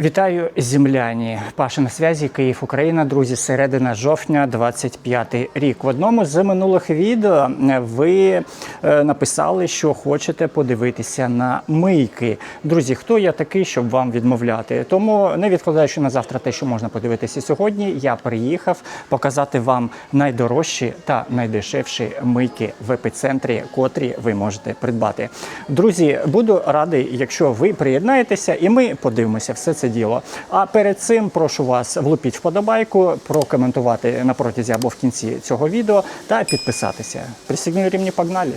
Вітаю земляні. Паша на зв'язі, Київ, Україна. Друзі, середина жовтня, 25 рік. В одному з минулих відео ви е, написали, що хочете подивитися на мийки. Друзі, хто я такий, щоб вам відмовляти? Тому не відкладаючи на завтра те, що можна подивитися сьогодні, я приїхав показати вам найдорожчі та найдешевші мийки в епіцентрі, котрі ви можете придбати. Друзі, буду радий, якщо ви приєднаєтеся, і ми подивимося все це діло. А перед цим прошу вас влупіть вподобайку, прокоментувати на протязі або в кінці цього відео та підписатися. Присягнули рівні, погнали!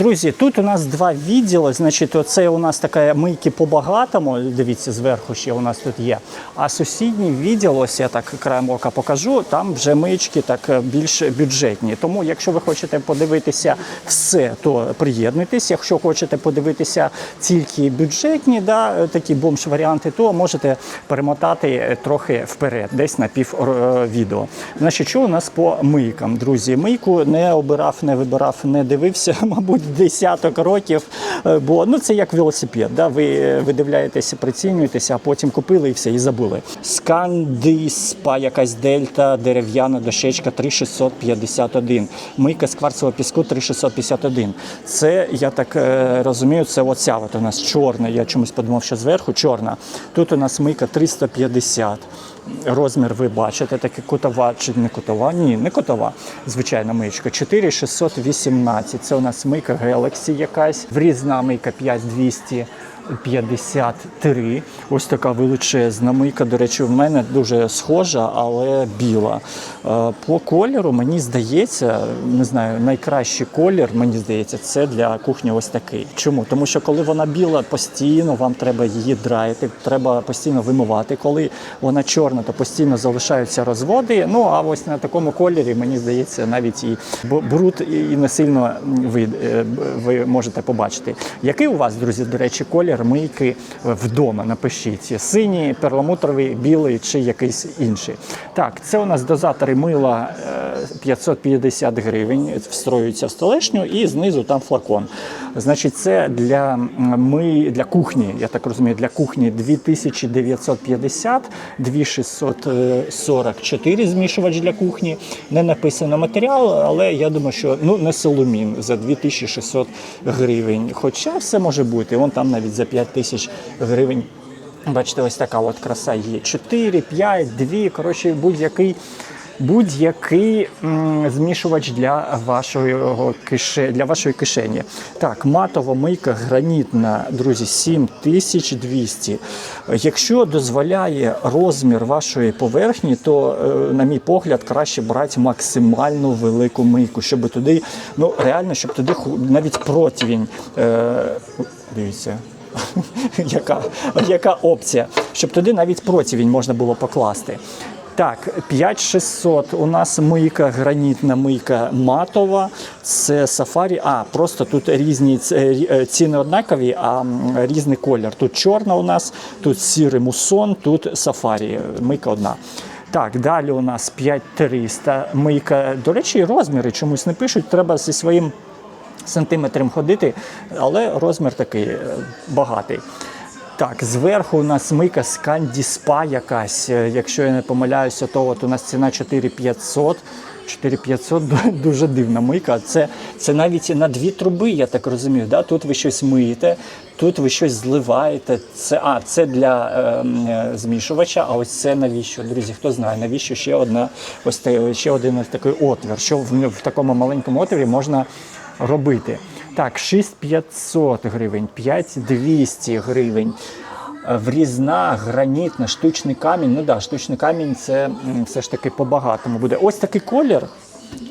Друзі, тут у нас два відділи. Значить, оце у нас така мийки по-багатому. Дивіться, зверху ще у нас тут є. А сусідній відділ, ось я так краєм ока покажу, там вже миючки так е, більш бюджетні. Тому, якщо ви хочете подивитися все, то приєднуйтесь. Якщо хочете подивитися тільки бюджетні, да, такі бомж-варіанти, то можете перемотати е, трохи вперед, десь на пів е, відео. Значить, що у нас по мийкам, друзі? Мийку не обирав, не вибирав, не дивився, мабуть десяток років. Е, Бо ну це як велосипед. Да? Ви видивляєтеся, прицінюєтеся, а потім купили і все, і забули. Скандиспа, якась дельта, дерев'яна дощечка 3651. Мийка з кварцевого піску 3651. Це, я так е, розумію, це оця от у нас чорна. Я чомусь подумав, що зверху чорна. Тут у нас мийка 350. Розмір ви бачите, таке кутова чи не кутова? Ні, не кутова. Звичайна мийка. 4618. Це у нас мийка Galaxy якась. Врізна мийка 5200. 53. Ось така величезна мийка. До речі, в мене дуже схожа, але біла. Е, По кольору, мені здається, не знаю, найкращий колір, мені здається, це для кухні ось такий. Чому? Тому що коли вона біла, постійно вам треба її драїти, треба постійно вимивати. Коли вона чорна, то постійно залишаються розводи. Ну а ось на такому кольорі, мені здається, навіть і бруд і не сильно ви, е, ви можете побачити. Який у вас, друзі, до речі, колір мийки вдома? Напишіть синій, перламутровий, білий чи якийсь інший. Так, це у нас дозатори мила е, 550 гривень, встроюються в столешню, і знизу там флакон. Значить, це для ми для кухні, я так розумію, для кухні 2950, 2644 змішувач для кухні. Не написано матеріал, але я думаю, що ну не соломін за 2600 гривень. Хоча все може бути. Вон там навіть за 5000 гривень. Бачите, ось така от краса є. 4, 5, 2, коротше, будь-який. Будь-який змішувач для вашої кише, для вашої кишені. Так, матова мийка гранітна, друзі, 7200. Якщо дозволяє розмір вашої поверхні, то, е, на мій погляд, краще брати максимально велику мийку, щоб туди, ну реально, щоб туди навіть противень. Е, дивіться. яка, яка опція, щоб туди навіть противень можна було покласти. Так, 5600 у нас мийка, гранітна мийка матова. Це сафарі. А, просто тут різні е, е, ціни однакові, а різний колір. Тут чорна у нас, тут сірий мусон, тут сафарі. Мийка одна. Так, далі у нас 5300 мийка. До речі, розміри чомусь не пишуть. Треба зі своїм сантиметром ходити, але розмір такий е, багатий. Так, зверху у нас мийка Скандіспа якась. Е, Якщо я не помиляюся, то от у нас ціна 4500. 4500 дуже дивна мийка. Це, це навіть на дві труби, я так розумію. Да? Тут ви щось миєте, тут ви щось зливаєте. Це, а, це для ем, е, змішувача, а ось це навіщо? Друзі, хто знає, навіщо ще одна, ось ще один ось такий отвір. Що в, в такому маленькому отворі можна робити? Так, 6500 гривень, 5200 гривень. Е, Врізна, гранітна, штучний камінь. Ну да, штучний камінь це все ж таки по-багатому буде. Ось такий колір.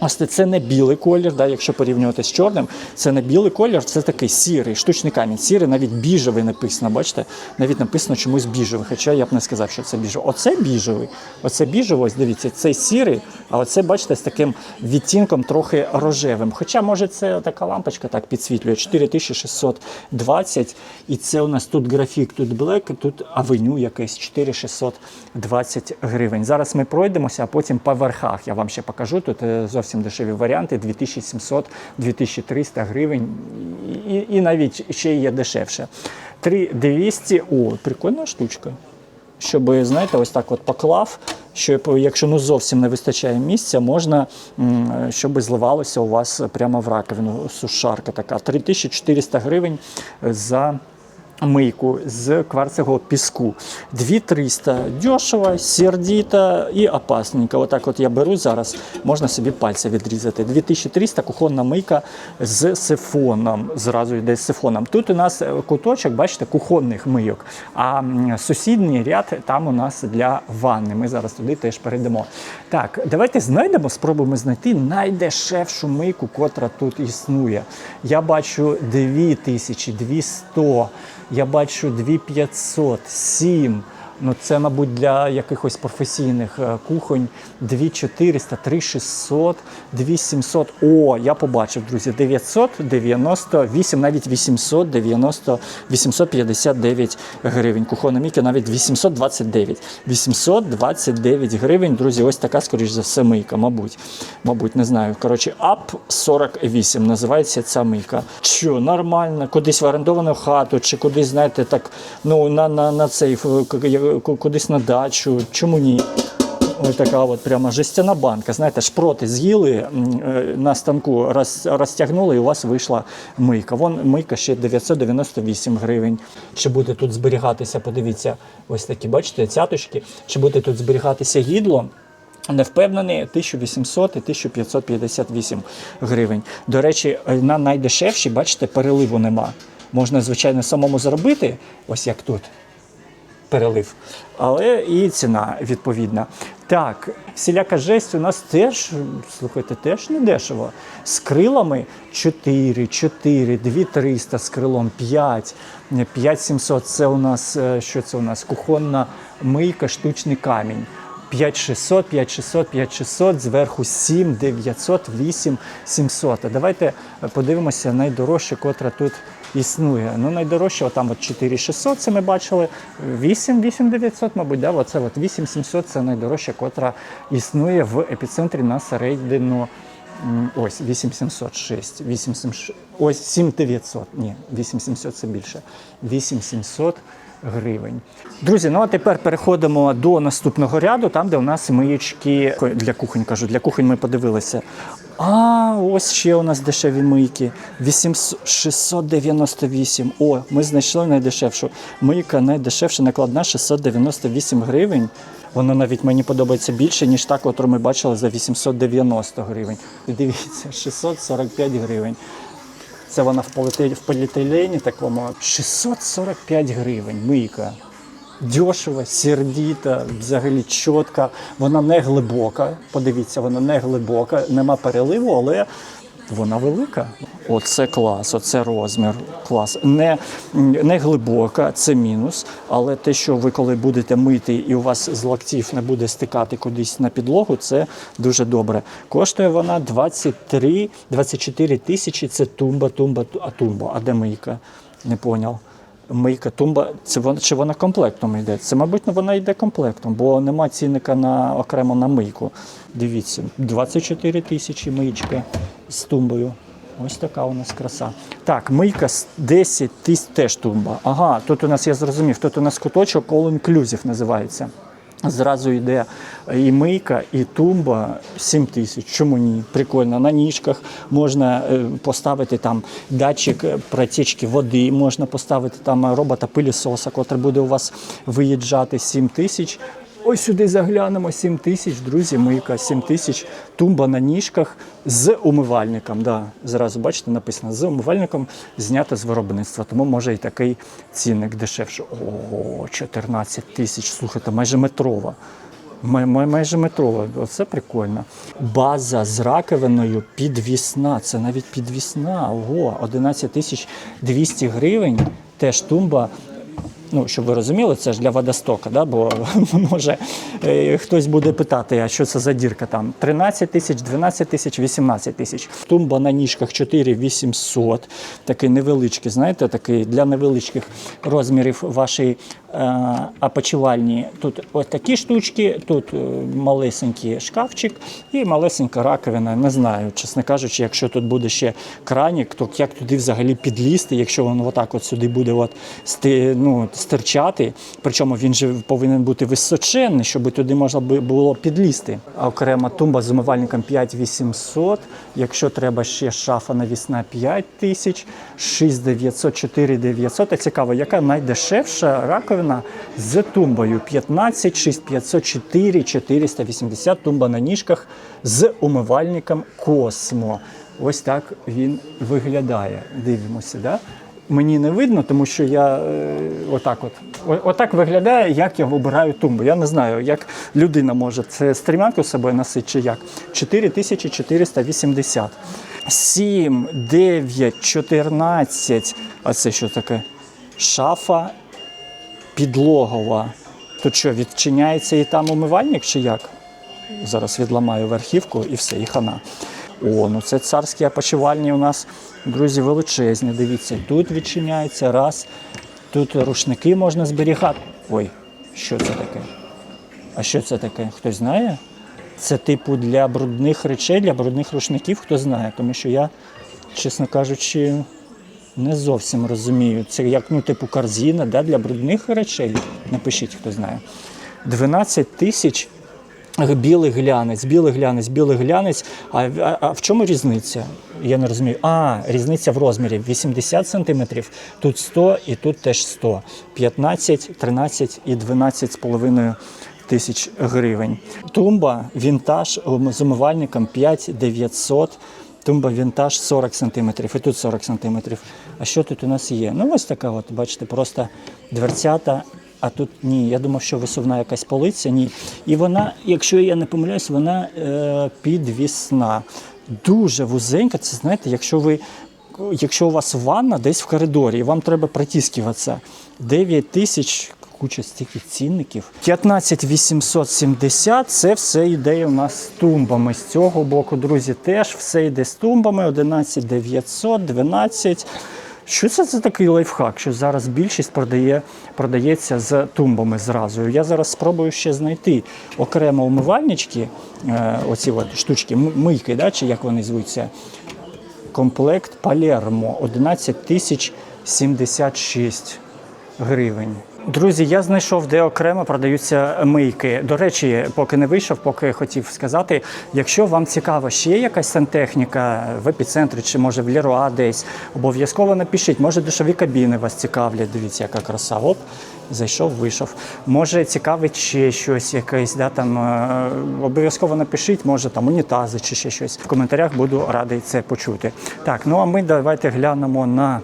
Ось це- це не білий колір, да, якщо порівнювати з чорним, це не білий колір, це такий сірий, штучний камінь. Сірий, навіть біжевий написано. Бачите, навіть написано чомусь біжевий, хоча я б не сказав, що це біжевий. Оце біжевий, оце біжевий, ось дивіться, цей сірий, а оце, бачите, з таким відтінком трохи рожевим. Хоча, може, це така лампочка так підсвітлює 4620. І це у нас тут графік, тут блек, тут авеню якесь 4620 гривень. Зараз ми пройдемося, а потім по верхах я вам ще покажу. Тут е, зовсім дешеві варіанти 2700-2300 гривень. і, і навіть ще є дешевше. 3200, о, прикольна штучка. Щоб, знаєте, ось так от поклав, щоб якщо ну зовсім не вистачає місця, можна, щоб зливалося у вас прямо в раковину. Сушарка така. 3400 гривень за мийку з кварцевого піску. 2300 дешево, сердито і опасненько. Отак от я беру зараз, можна собі пальця відрізати. 2300 кухонна мийка з сифоном. Зразу йде з сифоном. Тут у нас е, куточок, бачите, кухонних мийок. А сусідній ряд там у нас для ванни. Ми зараз туди теж перейдемо. Так, давайте знайдемо, спробуємо знайти найдешевшу мийку, котра тут існує. Я бачу 2000, 200, я бачу 2500, 7. Ну, це, мабуть, для якихось професійних е, кухонь 2400, 3600, 2700. О, я побачив, друзі, 998, навіть 890, 859 гривень. Кухонна мійка навіть 829. 829 гривень, друзі, ось така, скоріш за все, мийка, мабуть. Мабуть, не знаю. Коротше, ап 48 називається ця мийка. Що, нормально, кудись в орендовану хату, чи кудись, знаєте, так, ну, на, на, на цей, кудись на дачу. Чому ні? Ось така от прямо жестяна банка. Знаєте, шпроти з'їли е, на станку, роз, розтягнули, і у вас вийшла мийка. Вон мийка ще 998 гривень. Чи буде тут зберігатися, подивіться, ось такі, бачите, цяточки. Чи буде тут зберігатися гідло? Не впевнений, 1800 і 1558 гривень. До речі, е, на найдешевші, бачите, переливу нема. Можна, звичайно, самому зробити, ось як тут перелив. Але і ціна відповідна. Так, всіляка жесть у нас теж, слухайте, теж не дешево. З крилами 4, 4, 2300 з крилом 5, 5700 це у нас, е, що це у нас? Кухонна мийка, штучний камінь. 5600, 5600, 5600, зверху 7, 900, 8, 700. А давайте подивимося найдорожче, котра тут існує. Ну, найдорожче, отам от 4600, це ми бачили, 8, 8900, мабуть, да? Оце от 8700 це найдорожче, котра існує в епіцентрі на середину. Ось 8706, 8700, ось 7900, ні, 8700 це більше, 8700 гривень. Друзі, ну а тепер переходимо до наступного ряду, там, де у нас миючки для кухонь, кажу, для кухонь ми подивилися. А, ось ще у нас дешеві мийки. 800 698. О, ми знайшли найдешевшу. Мийка найдешевша, накладна 698 гривень. Вона навіть мені подобається більше, ніж та, яку ми бачили за 890 гривень. Дивіться, 645 гривень. Це вона в поліетилені такому 645 гривень. Мийка. Дешево, сердіта, взагалі чітка. Вона не глибока. Подивіться, вона не глибока, нема переливу, але вона велика. Оце клас, оце розмір. Клас. Не, не глибока, це мінус. Але те, що ви коли будете мити і у вас з локтів не буде стикати кудись на підлогу, це дуже добре. Коштує вона 23, 24 тисячі. Це тумба, тумба, а тумба. А де мийка? Не поняв. Мийка тумба, це вона чи вона комплектом йде? Це, мабуть, вона йде комплектом, бо нема цінника на окремо на мийку. Дивіться, 24 тисячі миючка з тумбою. Ось така у нас краса. Так, мийка 10 тисяч теж тумба. Ага, тут у нас я зрозумів, тут у нас куточок All Inclusive називається. Зразу йде і мийка, і тумба 7 тисяч. Чому ні? Прикольно. На ніжках можна е, поставити там датчик протічки води, можна поставити там робота пилісоса, котрий буде у вас виїжджати 7 тисяч. Ось сюди заглянемо 7 тисяч, друзі, мийка 7 тисяч, тумба на ніжках з умивальником. Да, зразу бачите, написано з умивальником знято з виробництва, тому може і такий цінник дешевше. О, 14 тисяч, слухайте, майже метрова. Май- май- Майже метрова, оце прикольно. База з раковиною підвісна. Це навіть підвісна. Ого, 11 тисяч 200 гривень. Теж тумба Ну, щоб ви розуміли, це ж для водостока, да? бо може е, хтось буде питати, а що це за дірка там? 13 тисяч, 12 тисяч, 18 тисяч. Тумба на ніжках 4800, такий невеличкий, знаєте, такий для невеличких розмірів вашої а почивальні тут ось такі штучки, тут е, малесенький шкафчик і малесенька раковина. Не знаю, чесно кажучи, якщо тут буде ще кранік, то як туди взагалі підлізти, якщо воно отак от сюди буде от ну, стирчати. Причому він же повинен бути височенний, щоб туди можна було підлізти. Окрема тумба з умивальником 5800. Якщо треба ще шафа навісна 5000, 6900, 4900. А цікаво, яка найдешевша раковина з тумбою 15, 6500, 4, 480 тумба на ніжках з умивальником Космо. Ось так він виглядає. Дивимося, да? Мені не видно, тому що я е, отак от. Отак виглядає, як я вибираю тумбу. Я не знаю, як людина може це стрімянку собою носити чи як. 4480. 7, 9, 14. А це що таке? Шафа підлогова. Тут що, відчиняється і там умивальник чи як? Зараз відламаю верхівку і все, і хана. О, ну це царські опочивальні у нас, друзі, величезні. Дивіться, тут відчиняється раз. Тут рушники можна зберігати. Ой, що це таке? А що це таке? Хтось знає? Це типу для брудних речей, для брудних рушників, хто знає, тому що я, чесно кажучи, не зовсім розумію. Це як ну, типу корзина да, для брудних речей. Напишіть, хто знає. 12 тисяч білий глянець, білий глянець, білий глянець. А, а, а в чому різниця? Я не розумію. А, різниця в розмірі 80 см, тут 100 і тут теж 100. 15, 13 і 12 з половиною тисяч гривень. Тумба вінтаж з умивальником 5900. Тумба вінтаж 40 см, і тут 40 см. А що тут у нас є? Ну, ось така, от, бачите, просто дверцята. А тут ні, я думав, що висувна якась полиця, ні. І вона, якщо я не помиляюсь, вона е, підвісна. Дуже вузенька. Це знаєте, якщо ви. Якщо у вас ванна десь в коридорі, і вам треба протискуватися 9 тисяч, куча стільки цінників. 15 870 це все йде у нас з тумбами. З цього боку, друзі, теж все йде з тумбами. 11 900, 12. Що це за такий лайфхак? Що зараз більшість продає, продається з тумбами зразу. Я зараз спробую ще знайти окремо умивальнички, е, оці от штучки, мийки, да, чи як вони звуться. Комплект Палермо 11 тисяч 76 гривень. Друзі, я знайшов, де окремо продаються мийки. До речі, поки не вийшов, поки хотів сказати, якщо вам цікава ще якась сантехніка в епіцентрі чи може в Леруа десь, обов'язково напишіть. Може душові кабіни вас цікавлять. Дивіться, яка краса. Оп, зайшов, вийшов. Може цікавить ще щось якесь, да, там, е, обов'язково напишіть, може там унітази чи ще щось. В коментарях буду радий це почути. Так, ну а ми давайте глянемо на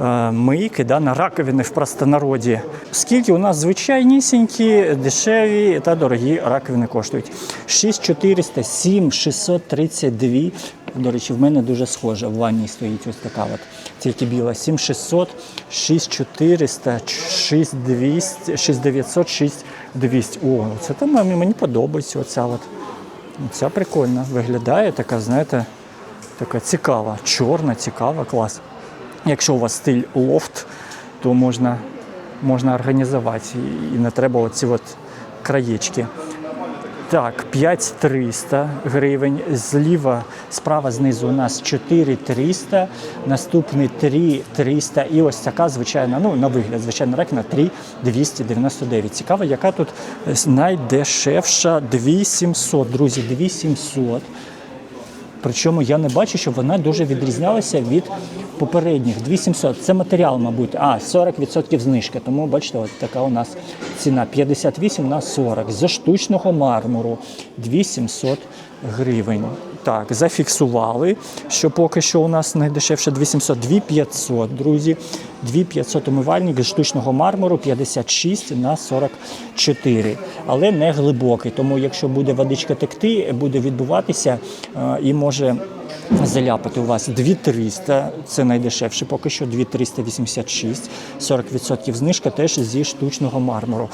е, мийки, да, на раковини в простонароді. Скільки у нас звичайнісінькі, дешеві та дорогі раковини коштують? 6400, 7 632. До речі, в мене дуже схожа. В ванні стоїть ось така от. Тільки біла. 7600, 6400, 6200, 6900, 6200. О, це там мені подобається оця от. Ця прикольна. Виглядає така, знаєте, така цікава, чорна, цікава, клас. Якщо у вас стиль лофт, то можна, можна організувати і не треба оці от краєчки. Так, 5300 гривень. Зліва, справа знизу у нас 4300, наступний 3300 і ось така звичайна, ну на вигляд, звичайна рекна 3299. Цікаво, яка тут найдешевша 2700, друзі, 2700. Причому я не бачу, щоб вона дуже відрізнялася від попередніх. 2700. Це матеріал, мабуть. А, 40% знижки. Тому бачите, от така у нас ціна 58 на 40. З штучного мармуру 2700 гривень. Так, зафіксували, що поки що у нас найдешевше 2700, 2500, друзі. 2500 умивальник штучного мармуру 56 на 44. Але не глибокий. Тому якщо буде водичка текти, буде відбуватися е, і може заляпати у вас 2300, це найдешевше, поки що 2386, 40% знижка теж зі штучного мармуру.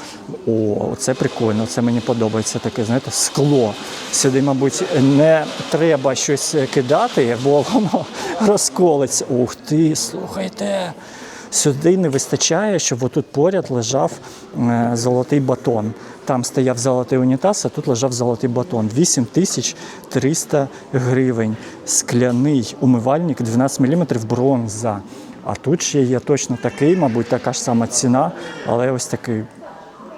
О, це прикольно, це мені подобається таке, знаєте, скло. Сюди, мабуть, не треба щось кидати, бо воно розколиться. Ух ти, слухайте. Сюди не вистачає, щоб отут поряд лежав е, золотий батон. Там стояв золотий унітаз, а тут лежав золотий батон. 8300 гривень. Скляний умивальник 12 мм бронза. А тут ще є точно такий, мабуть, така ж сама ціна, але ось такий.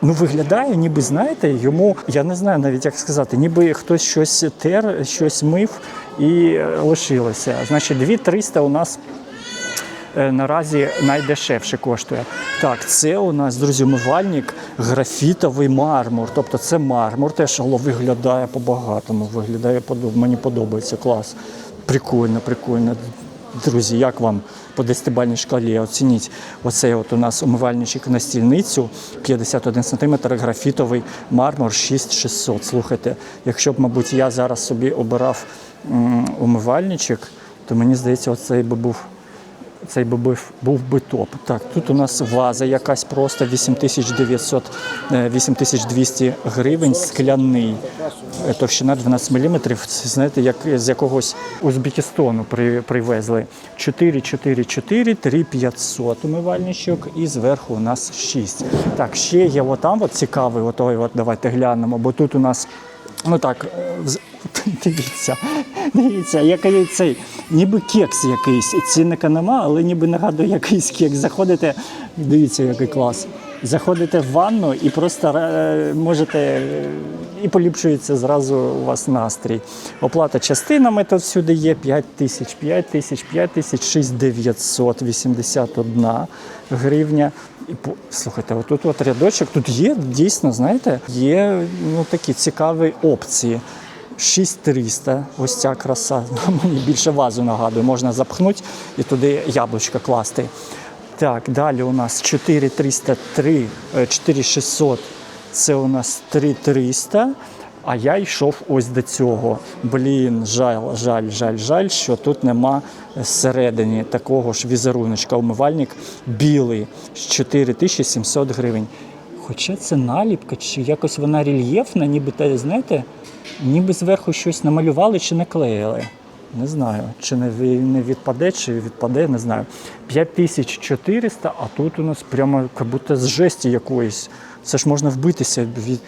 Ну, виглядає, ніби знаєте, йому я не знаю навіть як сказати, ніби хтось щось тер, щось мив і е, лишилося. Значить, 2300 у нас наразі найдешевше коштує. Так, це у нас, друзі, умивальник графітовий мармур. Тобто це мармур, теж виглядає по-багатому. Виглядає мені подобається клас. Прикольно, прикольно. Друзі, як вам по десятибальній шкалі оцініть оцей от у нас умивальничок на стільницю 51 см, графітовий мармур 6600. Слухайте, якщо б, мабуть, я зараз собі обирав умивальничок, то мені здається, оцей би був цей би був, був би топ. Так, тут у нас ваза якась просто 8900, е, 8200 гривень, скляний. Е, Товщина 12 мм. Знаєте, як з якогось Узбекистану при, привезли. 4, 4, 4, 3, 500 умивальничок і зверху у нас 6. Так, ще є отам от цікавий, отой, от, давайте глянемо, бо тут у нас Ну так, е, дивіться, дивіться, який цей, ніби кекс якийсь. Цінника нема, але ніби нагадує якийсь кекс. Заходите, дивіться, який клас. Заходите в ванну і просто е, можете і поліпшується зразу у вас настрій. Оплата частинами тут всюди є 5 тисяч, 5 тисяч, 5 тисяч, 6981 гривня. І слухайте, отут от рядочок, тут є дійсно, знаєте, є ну, такі цікаві опції. 6300, ось ця краса. Мені більше вазу нагадує, можна запхнути і туди яблучко класти. Так, далі у нас 4303, е, 4600, це у нас 3300. А я йшов ось до цього. Блін, жаль, жаль, жаль, жаль, що тут нема всередині такого ж візеруночка. Умивальник білий з 4700 гривень. Хоча це наліпка, чи якось вона рельєфна, ніби те, знаєте, ніби зверху щось намалювали чи наклеїли. Не знаю, чи не, не відпаде, чи відпаде, не знаю. 5400, а тут у нас прямо як будто з жесті якоїсь. Це ж можна вбитися від.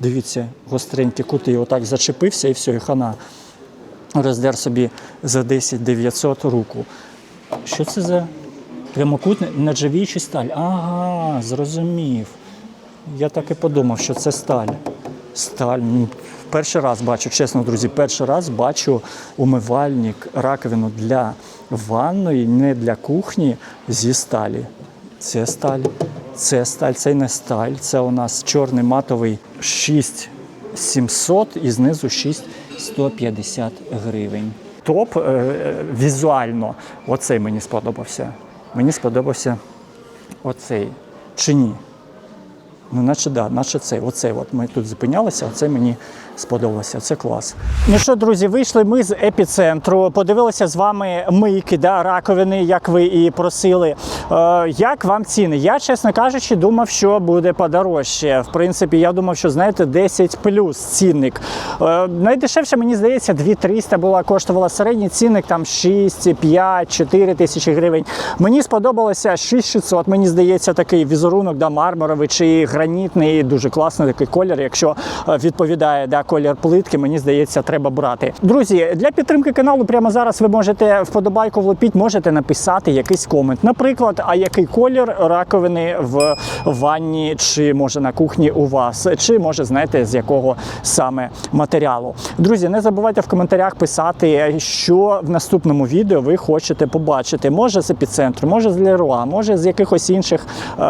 Дивіться, гостренькі кути, отак зачепився і все, і хана. Роздер собі за 10 900 руку. Що це за прямокутний нержавіючий сталь? Ага, зрозумів. Я так і подумав, що це сталь. Сталь. Перший раз бачу, чесно, друзі, перший раз бачу умивальник, раковину для ванної, не для кухні зі сталі. Це сталь, це сталь, це не сталь. Це у нас чорний матовий 6700 і знизу 6150 гривень. Топ е, візуально. Оцей мені сподобався. Мені сподобався оцей. Чи ні? Ну, наче да, наче цей. Оцей от ми тут зупинялися, оце мені сподобалося. Це клас. Ну що, друзі, вийшли ми з епіцентру, подивилися з вами мийки, да, раковини, як ви і просили. Е, як вам ціни? Я, чесно кажучи, думав, що буде подорожче. В принципі, я думав, що знаєте, 10 плюс цінник. Е, найдешевше, мені здається, 2300 була коштувала середній цінник, там 6, 5, 4 тисячі гривень. Мені сподобалося 6600, мені здається, такий візерунок, да, мармуровий чи гранітний, дуже класний такий колір. Якщо е, відповідає да, колір плитки, мені здається, треба брати. Друзі, для підтримки каналу прямо зараз ви можете вподобайку влупіть, можете написати якийсь комент. Наприклад, а який колір раковини в ванні, чи може на кухні у вас, чи може знаєте з якого саме матеріалу. Друзі, не забувайте в коментарях писати, що в наступному відео ви хочете побачити. Може з епіцентру, може з Леруа, може з якихось інших е,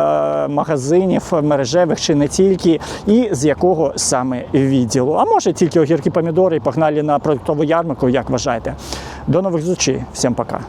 магазинів мережевих чи не тільки, і з якого саме відділу. Може тільки огірки помідори і погнали на продуктову ярмарку, як вважаєте. До нових зустрічей. Всім пока.